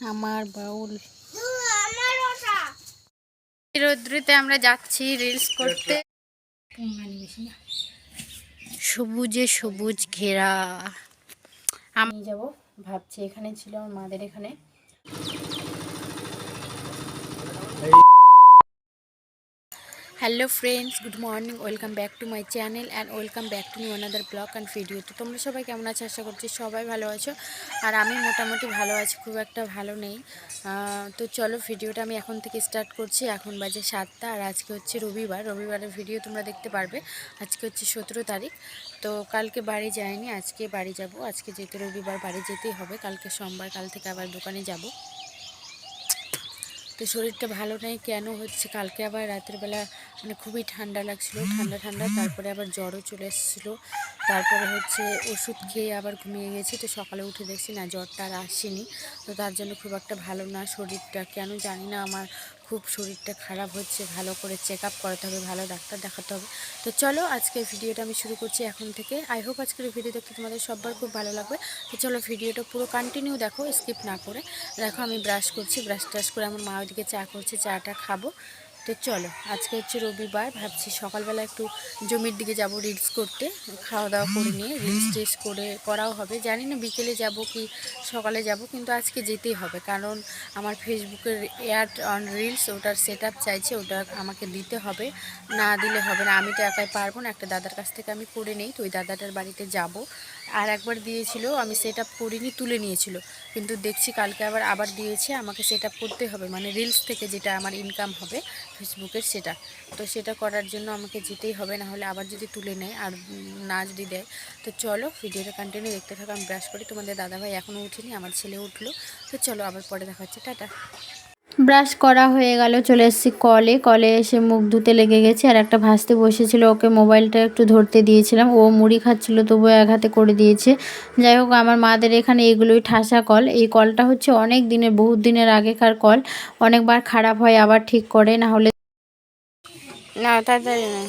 আমার বাউল। রৌদ্রিতে আমরা যাচ্ছি রিলস করতে। সবুজে সবুজ ঘেরা। আমি যাব, ভাবছি এখানে ছিল আমার মাদের এখানে। Hello friends good morning welcome back to my channel and welcome back to new another blog and video তো তোমরা সবাই কেমন আছো? আশা করছি সবাই ভালো আছো। আর আমি মোটামুটি ভালো আছি, খুব একটা ভালো নেই। তো চলো ভিডিওটা আমি এখন থেকে স্টার্ট করছি। এখন বাজে সাতটা আর আজকে হচ্ছে রবিবার। রবিবারের ভিডিও তোমরা দেখতে পারবে। আজকে হচ্ছে সতেরো তারিখ। তো কালকে বাড়ি যাইনি, আজকে বাড়ি যাব। আজকে যেহেতু রবিবার বাড়ি যেতেই হবে, কালকে সোমবার কাল থেকে আবার দোকানে যাব। তো শরীরটা ভালো নেই, কেন হচ্ছে? কালকে আবার রাতের বেলা মানে খুবই ঠান্ডা লাগছিল, ঠান্ডা ঠান্ডা, তারপরে আবার জ্বরও চলে এসেছিল। তারপরে হচ্ছে ওষুধ খেয়ে আবার ঘুমিয়ে গেছি, তো সকালে উঠে দেখছি না, জ্বরটা আর আসেনি। তো তার জন্য খুব একটা ভালো না শরীরটা, কেন জানি না আমার খুব শরীরটা খারাপ হচ্ছে, ভালো করে চেক আপ করাতে হবে, ভালো ডাক্তার দেখাতে হবে। তো চলো আজকের ভিডিওটা আমি শুরু করছি এখন থেকে। আই হোপ আজকের ভিডিও দেখতে তোমাদের সবার খুব ভালো লাগবে। তো চলো ভিডিওটা পুরো কন্টিনিউ দেখো স্কিপ না করে। দেখো আমি ব্রাশ করছি ব্রাশ ট্রাশ করে আমার মা ওইদিকে চা করছে, চাটা খাব। তো চলো, আজকে হচ্ছে রবিবার, ভাবছি সকালবেলা একটু জমির দিকে যাব রিলস করতে, খাওয়া দাওয়া করে নিয়ে রিলস টিলস করে করাও হবে। জানি না বিকেলে যাব কি সকালে যাব, কিন্তু আজকে যেতেই হবে, কারণ আমার ফেসবুকের এয়ার অন রিলস ওটার সেট চাইছে, ওটা আমাকে দিতে হবে, না দিলে হবে না। আমি তো একাই পারব না, একটা দাদার কাছ থেকে আমি করে নেই, তো ওই দাদাটার বাড়িতে যাব। আর একবার দিয়েছিল, আমি সেট আপ করিনি, তুলে নিয়েছিল, কিন্তু দেখছি কালকে আবার আবার দিয়েছে, আমাকে সেট করতে হবে মানে রিলস থেকে যেটা আমার ইনকাম হবে ফেসবুকের সেটা। তো সেটা করার জন্য আমাকে যেতেই হবে, না হলে আবার যদি তুলে নেয় আর না যদি দেয়, তো চলো ভিডিওটা কন্টিনিউ দেখতে থাকো। আমি ব্রাশ করি। তোমাদের দাদাভাই এখনও উঠিনি আমার ছেলে উঠল। তো চলো আবার পরে দেখা হচ্ছে। টাটা। ব্রাশ করা হয়ে গেল, চলে এসেছি কলে কলে এসে মুখ ধুতে লেগে গেছে, আর একটা ভাসতে বসেছিল, ওকে মোবাইলটা একটু ধরতে দিয়েছিলাম। ও মুড়ি খাচ্ছিল, তবুও এক হাতে করে দিয়েছে। যাই হোক, আমার মাদের এখানে এগুলোই ঠাসা কল এই কলটা হচ্ছে অনেক দিনের, বহুত দিনের আগেকার কল অনেকবার খারাপ হয়, আবার ঠিক করে, না হলে না, তাড়াতাড়ি না।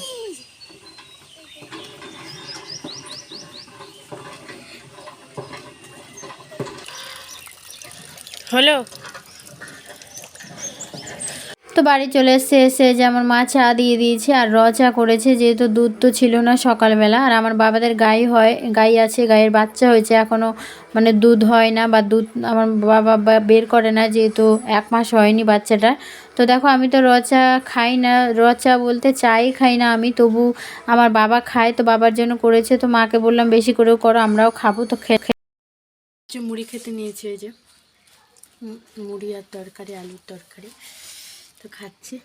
তো বাড়ি চলে এসে এসে যে আমার মা চা দিয়ে দিয়েছে আর র চা করেছে, যেহেতু দুধ তো ছিল না সকালবেলা। আর আমার বাবাদের গাই হয়, গাই আছে গায়ের বাচ্চা হয়েছে এখনও মানে দুধ হয় না বা দুধ আমার বাবা বের করে না, যেহেতু এক মাস হয়নি বাচ্চাটা তো দেখো, আমি তো র চা খাই না, র চা বলতে চাই খাই না আমি, তবু আমার বাবা খায় তো বাবার জন্য করেছে। তো মাকে বললাম, বেশি করেও করো, আমরাও খাব। তো মুড়ি খেতে নিয়েছি ওই যে মুড়ি আর তরকারি, আলুর তরকারি। তো খাচ্ছি।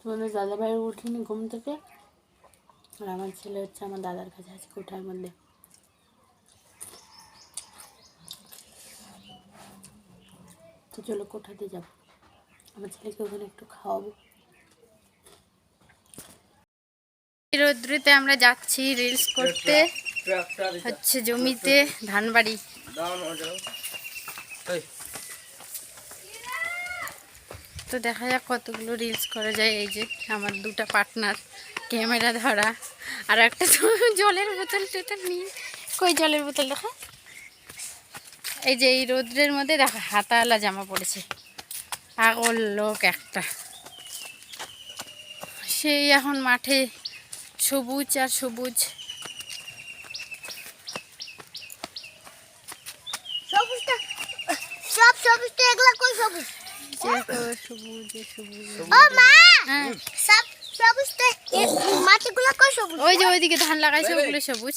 তোমাদের দাদা ভাই উঠিনি ঘুম থেকে? আর আমার ছেলে হচ্ছে আমার দাদার কাছে আছে কোঠার মধ্যে। তো চলো কোঠাতে যাব। আমার ছেলেকে ওখানে একটু খাওয়াবো। রৌদ্রতে আমরা যাচ্ছি রিলস করতে। হচ্ছে জমিতে ধান বাড়ি তো দেখা যাক কতগুলো রিলস করা যায়। এই যে আমার দুটা পার্টনার ক্যামেরা ধরা আর একটা তো জলের বোতল টোতল নিয়ে কই জলের বোতল দেখা? এই যে এই রৌদ্রের মধ্যে দেখো হাতাওয়ালা জামা পড়েছে। পাগল লোক একটা। সেই এখন মাঠে সবুজ আর সবুজ সবুজটা সব সবুজটা এগুলা কই সবুজ দেখো সবুজ এ সবুজ ও মা হ্যাঁ সব সবুজটা এ- মাটিগুলো কই সবুজ ওই যে ওইদিকে ধান লাগাইছে ওগুলো সবুজ।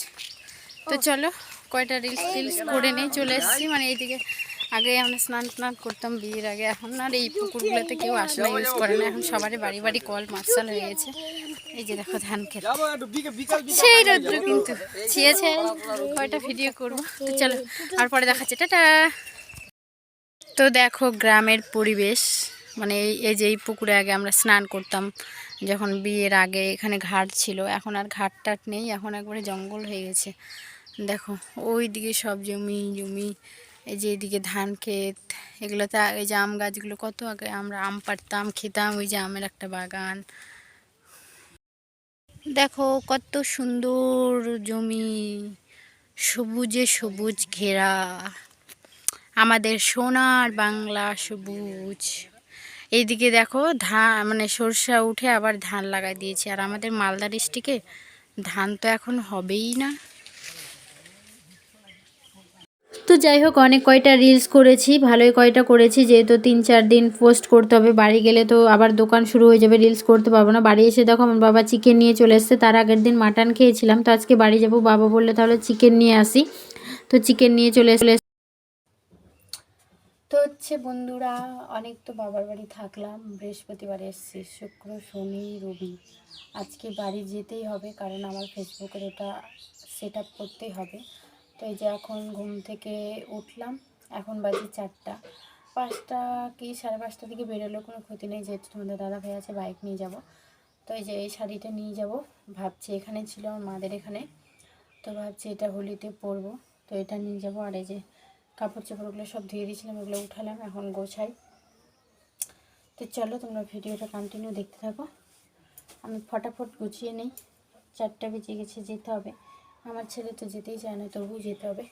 তো চলো কয়টা রিলস টিলস করে নিয়ে চলে এসেছি। মানে এইদিকে আগে আমরা স্নান টান করতাম বিয়ের আগে। এখন আর এই পুকুরগুলোতে কেউ আসে না ইউজ করে না। এখন সবারই বাড়ি বাড়ি কল মার্শাল হয়ে গেছে। এই যে দেখো ধান খেত। সেই রৌদ্র কিন্তু। ছিয়েছে কয়টা ভিডিও করব? তো চলো আর পরে দেখাচ্ছে। টাটা! তো দেখো গ্রামের পরিবেশ মানে এই- যে এই পুকুরে আগে আমরা স্নান করতাম, যখন বিয়ের আগে এখানে ঘাট ছিল, এখন আর ঘাট টাট নেই, এখন একবারে জঙ্গল হয়ে গেছে। দেখো ওই দিকে সব জমি জমি, এই যে এইদিকে ধান ক্ষেত, এগুলোতে এই যে আম গাছগুলো, কত আগে আমরা আম পাড়তাম, খেতাম, ওই যে আমের একটা বাগান। দেখো কত সুন্দর জমি, সবুজে সবুজ ঘেরা। আমাদের সোনার বাংলা সবুজ। এইদিকে দেখো ধান মানে সরষা উঠে আবার ধান লাগাই দিয়েছে। আর আমাদের মালদা ডিস্ট্রিক্টে ধান তো এখন হবেই না। তো যাই হোক, অনেক কয়টা রিলস করেছি, ভালোই কয়টা করেছি। যেহেতু তিন চার দিন পোস্ট করতে হবে, বাড়ি গেলে তো আবার দোকান শুরু হয়ে যাবে রিলস করতে পারব না। বাড়ি এসে দেখো, আমার বাবা চিকেন নিয়ে চলে এসছে। তার আগের দিন মাটন খেয়েছিলাম। তো আজকে বাড়ি যাব, বাবা বললে তাহলে চিকেন নিয়ে আসি। তো চিকেন নিয়ে চলে চলে তো হচ্ছে বন্ধুরা, অনেক তো বাবার বাড়ি থাকলাম। বৃহস্পতিবার এসছি, শুক্র, শনি, রবি। আজকে বাড়ি যেতেই হবে, কারণ আমার ফেসবুকের ওটা সেট আপ করতেই হবে। তো এই যে এখন ঘুম থেকে উঠলাম, এখন বাজে চারটা। পাঁচটা কি, সাড়ে পাঁচটা দিকে বেরোলেও কোনো ক্ষতি নেই, যেহেতু তোমাদের দাদা ভাই আছে, বাইক নিয়ে যাব। তো এই যে এই শাড়িটা নিয়ে যাব, ভাবছি এখানে ছিল আমার মাদের এখানে। তো ভাবছি এটা হোলিতে পরবো, তো এটা নিয়ে যাব। আর এই যে কাপড় চোপড়গুলো সব ধুয়ে দিয়েছিলাম এগুলো উঠালাম, এখন গোছাই। তো চলো তোমরা ভিডিওটা কন্টিনিউ দেখতে থাকো। আমি ফটাফট গুছিয়ে নেই, চারটা বেজে গেছে যেতে হবে। আমার ছেলে তো যেতেই চায় না, তবুও যেতে হবে।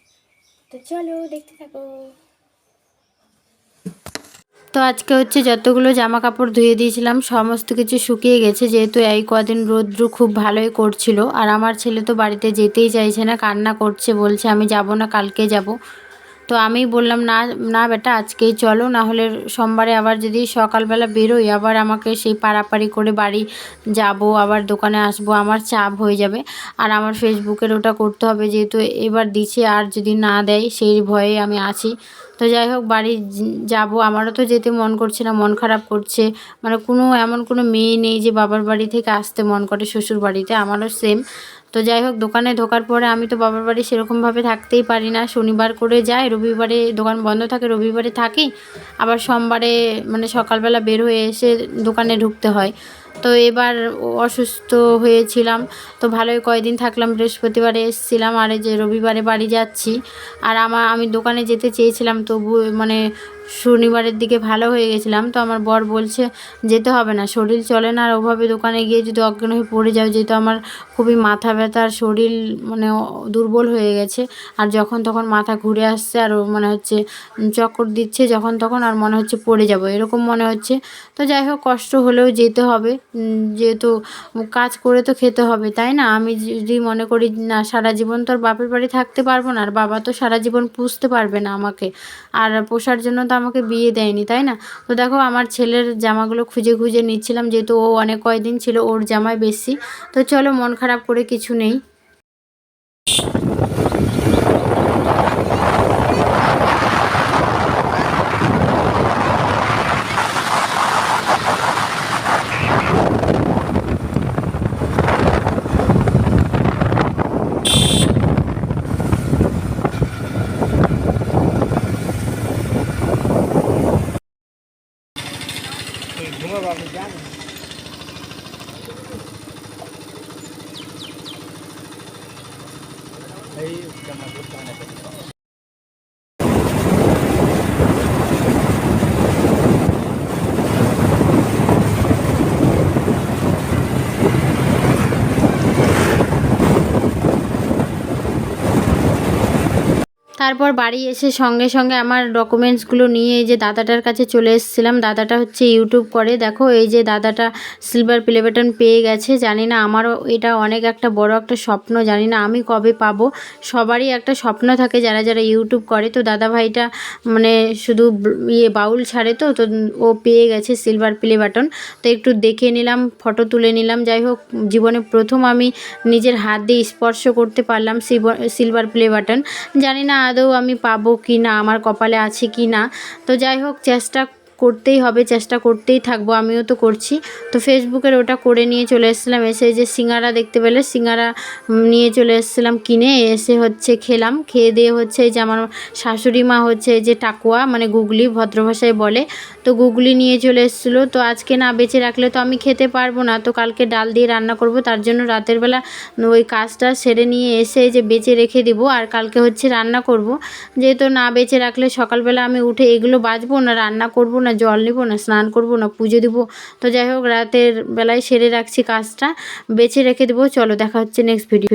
তো চলো দেখতে থাকো। তো আজকে হচ্ছে যতগুলো জামা কাপড় ধুয়ে দিয়েছিলাম, সমস্ত কিছু শুকিয়ে গেছে। যেহেতু এই কদিন রৌদ্র খুব ভালোই করছিল, আর আমার ছেলে তো বাড়িতে যেতেই চাইছে না, কান্না করছে, বলছে আমি যাব না, কালকে যাব। তো আমি বললাম, না না বেটা, আজকেই চলো না হলে সোমবারে আবার যদি সকালবেলা বেরোই, আবার আমাকে সেই পাড়াপাড়ি করে বাড়ি যাব, আবার দোকানে আসব, আমার চাপ হয়ে যাবে। আর আমার ফেসবুকের ওটা করতে হবে, যেহেতু এবার দিচ্ছে আর যদি না দেয়, সেই ভয়ে আমি আছি। তো যাই হোক, বাড়ি যাব, আমারও তো যেতে মন করছে না, মন খারাপ করছে। মানে কোনো, এমন কোনো মেয়ে নেই যে বাবার বাড়ি থেকে আসতে মন করে শ্বশুর বাড়িতে আমারও সেম তো যাই হোক, দোকানে ঢোকার পরে আমি তো বাবার বাড়ি সেরকমভাবে থাকতেই পারি না। শনিবার করে যাই, রবিবারে দোকান বন্ধ থাকে, রবিবারে থাকি। আবার সোমবারে মানে সকালবেলা বের হয়ে এসে দোকানে ঢুকতে হয়। তো এবার অসুস্থ হয়েছিলাম। তো ভালোই কয়দিন থাকলাম, বৃহস্পতিবারে এসেছিলাম। আর এই যে রবিবারে বাড়ি যাচ্ছি। আর আমার আমি দোকানে যেতে চেয়েছিলাম, তবু মানে শনিবারের দিকে ভালো হয়ে গেছিলাম, তো আমার বর বলছে যেতে হবে না, শরীর চলে না, আর ওভাবে দোকানে গিয়ে যদি অজ্ঞান হয়ে পড়ে যাও, যেহেতু আমার খুবই মাথা ব্যথা, আর শরীর মানে দুর্বল হয়ে গেছে, আর যখন তখন মাথা ঘুরে আসছে, আর মনে হচ্ছে চক্কর দিচ্ছে যখন তখন, আর মনে হচ্ছে পড়ে যাব, এরকম মনে হচ্ছে, তো যাই হোক কষ্ট হলেও যেতে হবে যেহেতু কাজ করে তো খেতে হবে, তাই না? আমি যদি মনে করি না, সারা জীবন তো আর বাপের বাড়ি থাকতে পারব না, আর বাবা তো সারা জীবন পুষতে পারবে না আমাকে, আর পোষার জন্য আমাকে বিয়ে দেয়নি, তাই না? তো দেখো আমার ছেলের জামাগুলো খুঁজে খুঁজে নিচ্ছিলাম, যেহেতু ও অনেক কয়দিন ছিল ওর জামাই বেশি। তো চলো মন খারাপ করে কিছু নেই। 对，咱们国家来说。তারপর বাড়ি এসে সঙ্গে সঙ্গে আমার ডকুমেন্টসগুলো নিয়ে এই যে দাদাটার কাছে চলে এসেছিলাম। দাদাটা হচ্ছে ইউটিউব করে। দেখো, এই যে দাদাটা সিলভার প্লে বাটন পেয়ে গেছে। জানি না আমারও এটা অনেক একটা বড় একটা স্বপ্ন, জানি না আমি কবে পাবো। সবারই একটা স্বপ্ন থাকে যারা যারা ইউটিউব করে। তো দাদা ভাইটা মানে শুধু ইয়ে বাউল ছাড়ে তো তো ও পেয়ে গেছে সিলভার প্লে বাটন তো একটু দেখে নিলাম ফটো তুলে নিলাম। যাই হোক, জীবনে প্রথম আমি নিজের হাত দিয়ে স্পর্শ করতে পারলাম সিলভার প্লে বাটন জানি না আদৌ আমি পাবো কি না আমার কপালে আছে কি না তো যাই হোক চেষ্টা করতেই হবে, চেষ্টা করতেই থাকব, আমিও তো করছি। তো ফেসবুকের ওটা করে নিয়ে চলে এসেছিলাম, এসে যে সিঙ্গারা দেখতে পেলে, সিঙ্গারা নিয়ে চলে এসেছিলাম কিনে, এসে হচ্ছে খেলাম, খেয়ে দিয়ে হচ্ছে যে আমার শাশুড়ি মা হচ্ছে যে টাকুয়া মানে গুগলি ভদ্র ভাষায় বলে, তো গুগলি নিয়ে চলে এসেছিল। তো আজকে না বেঁচে রাখলে তো আমি খেতে পারব না, তো কালকে ডাল দিয়ে রান্না করব, তার জন্য রাতের বেলা ওই কাজটা সেরে নিয়ে এসে যে বেঁচে রেখে দিব, আর কালকে হচ্ছে রান্না করব। যেহেতু না বেঁচে রাখলে সকালবেলা আমি উঠে এগুলো বাজবো না, রান্না করব না জল নেব না, স্নান করব না, পুজো দেবো। তো যাই হোক, রাতের বেলায় সেরে রাখছি কাজটা। বেছে রেখে দেবো। চলো, দেখা হচ্ছে নেক্সট ভিডিও